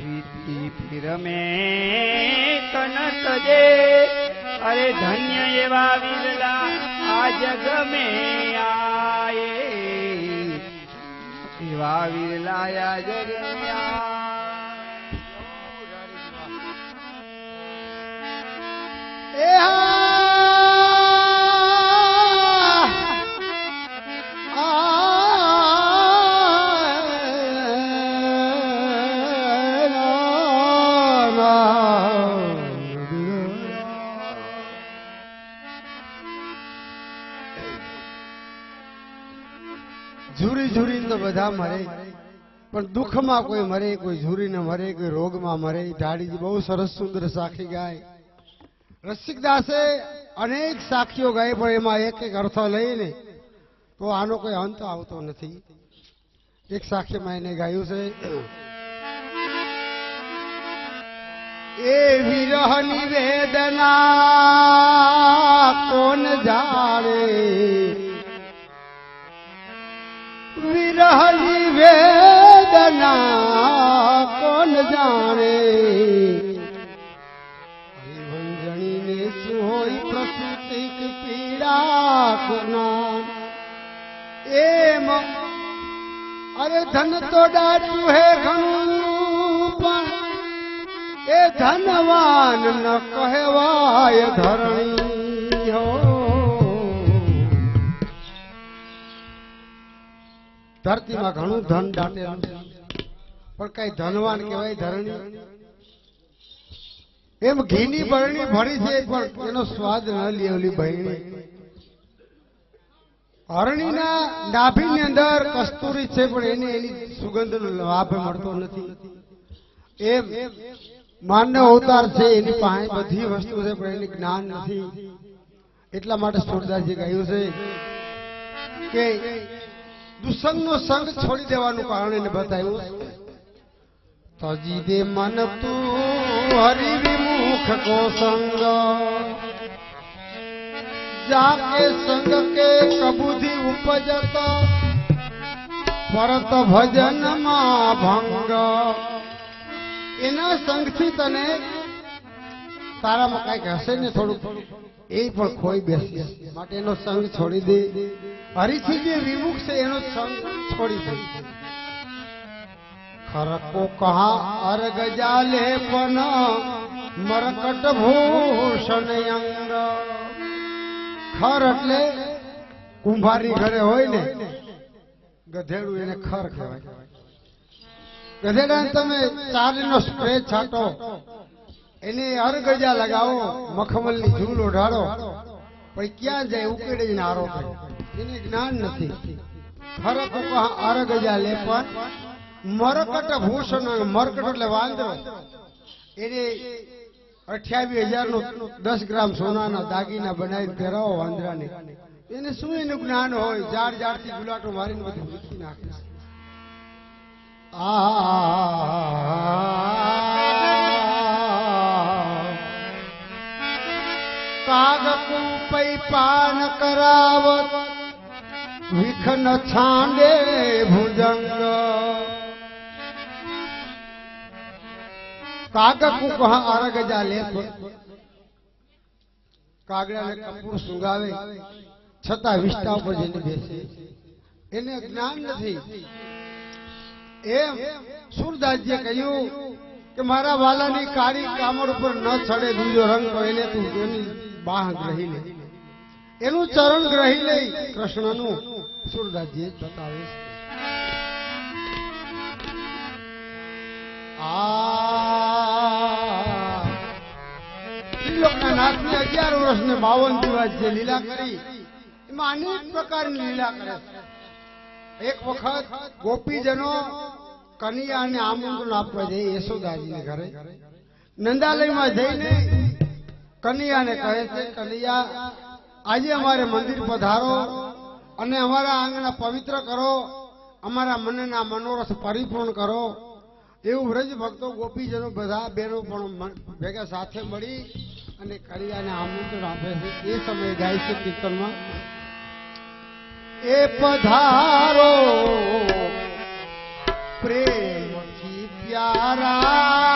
પ્રીતિ ફિરમે તન તજે અરે ધન્ય એવા વિરલા આ જગ મે આયે એવા વિરલા આ જગ મે આયે. ઝૂરી ઝૂરીને તો બધા મરે. પણ દુઃખમાં કોઈ મરે, કોઈ ઝૂરીને મરે, કોઈ રોગમાં મરે. ઢાળીજી બહુ સરસ સુંદર સાખી ગાય. રસિકદાસે અનેક સાખીઓ ગાય, પણ એમાં એક એક અર્થ લઈને તો આનો કોઈ અંત આવતો નથી. એક સાખીમાં એને ગાયું છે. એ વિરહની વેદના કોણ જાણે? વેદના કોણ જાણે? ભંજણીને શું હોય પ્રસૂતિક પીડા કુના એમ. અરે ધન તો ડાચું હે ઘણું, પણ એ ધનવાન ન કહેવાય ધરણી. ધરતીમાં ઘણું ધન દાટેલું પણ કઈ ધનવાન કહેવાય ધરણી. એમ ઘીની બરણી ભરી છે પણ એનો સ્વાદ ન લેવલી બહેણી. હરણીના નાભીની અંદર કસ્તુરી છે, પણ એને એની સુગંધનો લાભ મળતો નથી. એમ માનવ અવતાર છે, એની પાસે બધી વસ્તુ છે, પણ એની જ્ઞાન નથી. એટલા માટે સુરદાસજી કહ્યું છે કે દુસંગનો સંગ છોડી દેવાનું કારણ એને બતાવ્યું. તજી દે મન તું હરિ વિમુખ કો સંગ. જાકે સંગ કે કબૂધી ઉપજત. પરત ભજનમાં ભંગ. એના સંગથી તને તારામાં કંઈક હશે ને થોડું એ પણ ખોઈ બેસી માટે એનો સંગ છોડી દે. હરીથી જે વિમુખ છે, એનો સંગ છોડી દે. ખરકો કહા, અર્ગ પણ મરકટ ભૂષણ અંગ. ખર એટલે કુંભારી ઘરે હોય ને, ગધેડું એને ખર કહેવાય. ગધેડાને તમે ચાલીનો સ્પ્રે છાંટો. એને અરગજા લગાવો, મખમલની ઝૂલ ઓઢાડો. પણ ક્યાં જાય, ઉકેડે ને કરે એને જ્ઞાન નથી. ફરક અરગજા લે પણ મરકટ ભૂષણ મરકટ એટલે વાંદરો. એને અઠ્યાવીસ હજાર નો દસ ગ્રામ સોનાના દાગીના બનાવી પહેરાવો વાંદરાને. એને શું એનું જ્ઞાન હોય? જાડથી ગુલાટો મારીને બધું મૂકી નાખે આ કાગ કુંપઈ પાન કરાવત, વિખન છાંડે ભુજંગ. કાગ કુંપ અરગ જા લે કાગડાને કપૂર સુંગાવે, છતાં વિષ્ટા ઉપર જઈને બેસે. એને જ્ઞાન નથી. એમ સુરદાસજીએ કહ્યું કે મારા વાલાની કાળી કામળ ઉપર ન ચડે બીજો રંગ તો એને તું, એની બાહ ગ્રહી લે. એનું ચરણ ગ્રહી લે કૃષ્ણનું સુરદાસજી બતાવે છે. નાથની અગિયાર વર્ષ ને બાવન દિવસ જે લીલા કરી. એમાં અનેક પ્રકારની લીલા કરે એક વખત ગોપીજનો કનૈયાને આમંત્રણ આપવા જઈ યશોદાજીને ઘરે. નંદાલયમાં જઈને કનૈયાને કહે છે, કનૈયા, આજે અમારે મંદિર પધારો અને અમારા આંગણા પવિત્ર કરો, અમારા મનના મનોરથ પરિપૂર્ણ કરો. એવું વ્રજ ભક્તો ગોપીજનો બધા બહેનો પણ ભેગા સાથે મળી અને કનૈયાને આમંત્રણ આપે છે. એ સમયે જાય છે કીર્તનમાં. એ પધારો, પ્રેમથી પ્યારા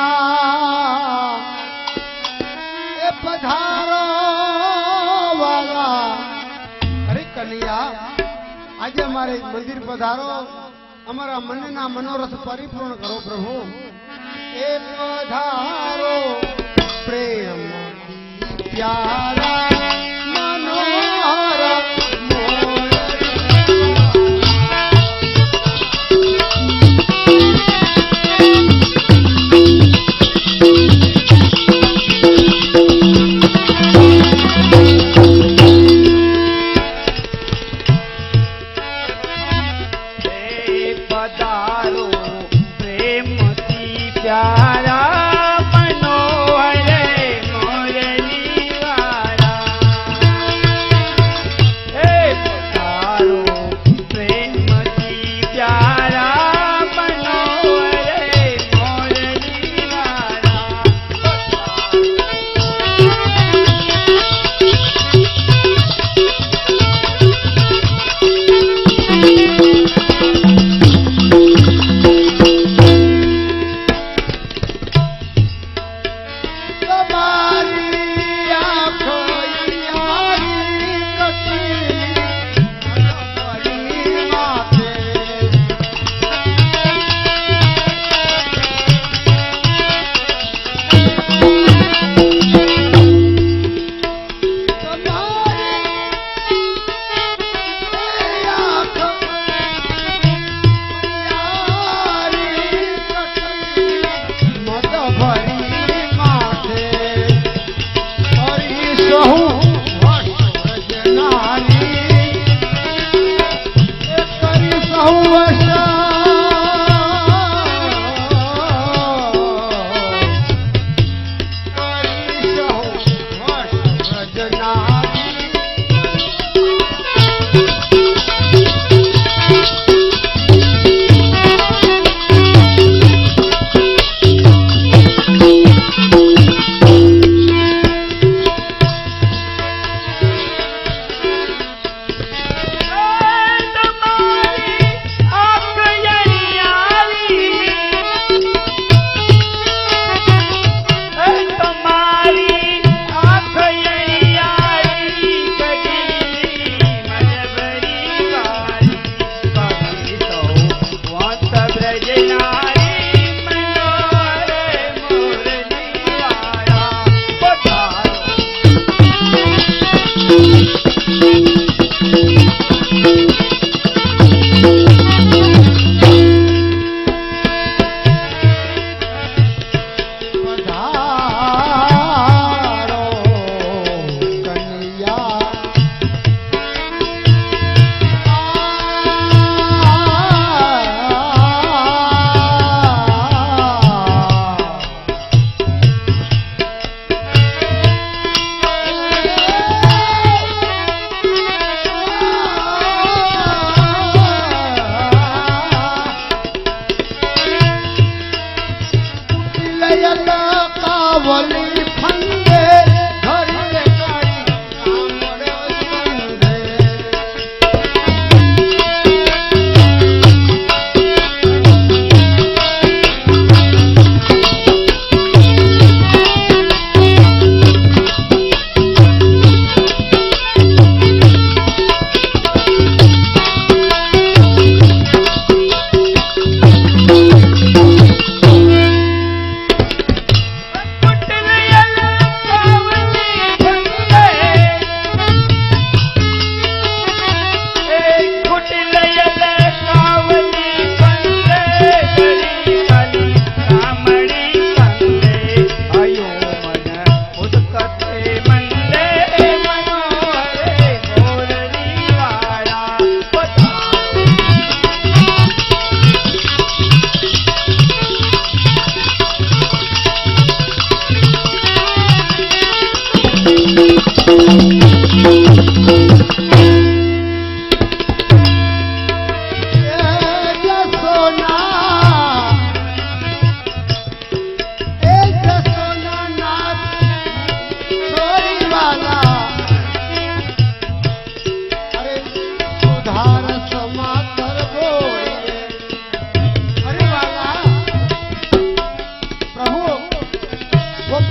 અમારે મંદિર પધારો અમારા મનના મનોરથ પરિપૂર્ણ કરો પ્રભુ. એ પધા allá.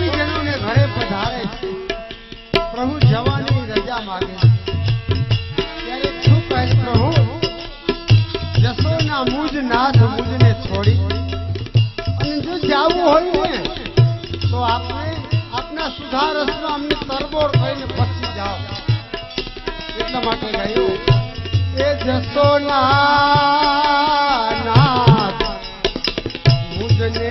ગોપીજનોને ઘરે પધારે પ્રભુ જવાની રજા માગે ત્યારે શું કહે પ્રભુ? જસોના મુજ નાથ મુજને છોડી. અને જો જાવું હોય ને, તો આપણે આપના સુધારસમાં અમને તરબોળ કરીને પછી જાઓ. એટલા માટે કહ્યું, એ જશોના નાથ મુજને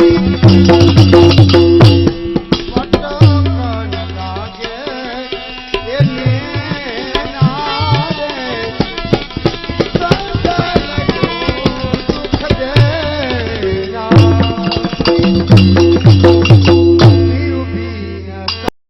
Thank you.